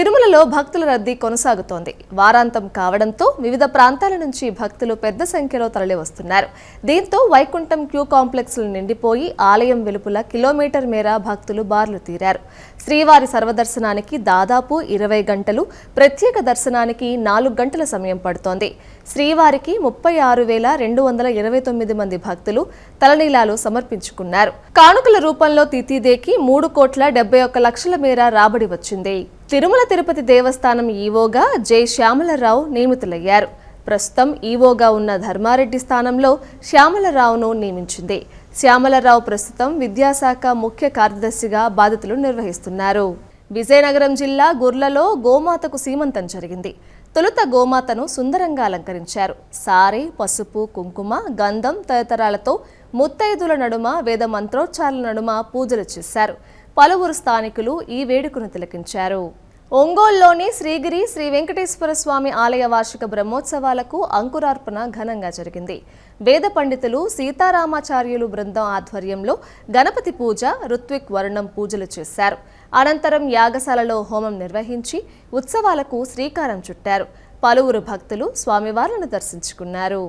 తిరుమలలో భక్తుల రద్దీ కొనసాగుతోంది. వారాంతం కావడంతో వివిధ ప్రాంతాల నుంచి భక్తులు పెద్ద సంఖ్యలో తరలి వస్తున్నారు దీంతో వైకుంఠం క్యూ కాంప్లెక్స్లు నిండిపోయి ఆలయం వెలుపల కిలోమీటర్ మేర భక్తులు బార్లు తీరారు. శ్రీవారి సర్వదర్శనానికి దాదాపు ఇరవై గంటలు ప్రత్యేక దర్శనానికి నాలుగు గంటల సమయం పడుతోంది. శ్రీవారికి ముప్పై ఆరు వేల రెండు వందల ఇరవై తొమ్మిది మంది భక్తులు తలనీలాలు సమర్పించుకున్నారు. కానుకల రూపంలో తిథిదేకి మూడు కోట్ల డెబ్బై ఒక్క లక్షల మేర రాబడి వచ్చింది. తిరుమల తిరుపతి దేవస్థానం ఈవోగా జె. శ్యామలరావు నియమితులయ్యారు. ప్రస్తుతం ఈవోగా ఉన్న ధర్మారెడ్డి స్థానంలో శ్యామలరావును నియమించింది. శ్యామలరావు ప్రస్తుతం విద్యాశాఖ ముఖ్య కార్యదర్శిగా బాధ్యతలు నిర్వహిస్తున్నారు. విజయనగరం జిల్లా గుర్లలో గోమాతకు సీమంతం జరిగింది. తొలుత గోమాతను సుందరంగా అలంకరించారు. సారే పసుపు కుంకుమ గంధం తదితరాలతో ముత్తైదుల నడుమ వేద మంత్రోచ్చారాల నడుమ పూజలు చేశారు. పలువురు స్థానికులు ఈ వేడుకను తిలకించారు. ఒంగోలులోని శ్రీగిరి శ్రీ వెంకటేశ్వర స్వామి ఆలయ వార్షిక బ్రహ్మోత్సవాలకు అంకురార్పణ ఘనంగా జరిగింది. వేద పండితులు సీతారామాచార్యులు బృందం ఆధ్వర్యంలో గణపతి పూజ ఋత్విక్ వర్ణం పూజలు చేశారు. అనంతరం యాగశాలలో హోమం నిర్వహించి ఉత్సవాలకు శ్రీకారం చుట్టారు. పలువురు భక్తులు స్వామివార్లను దర్శించుకున్నారు.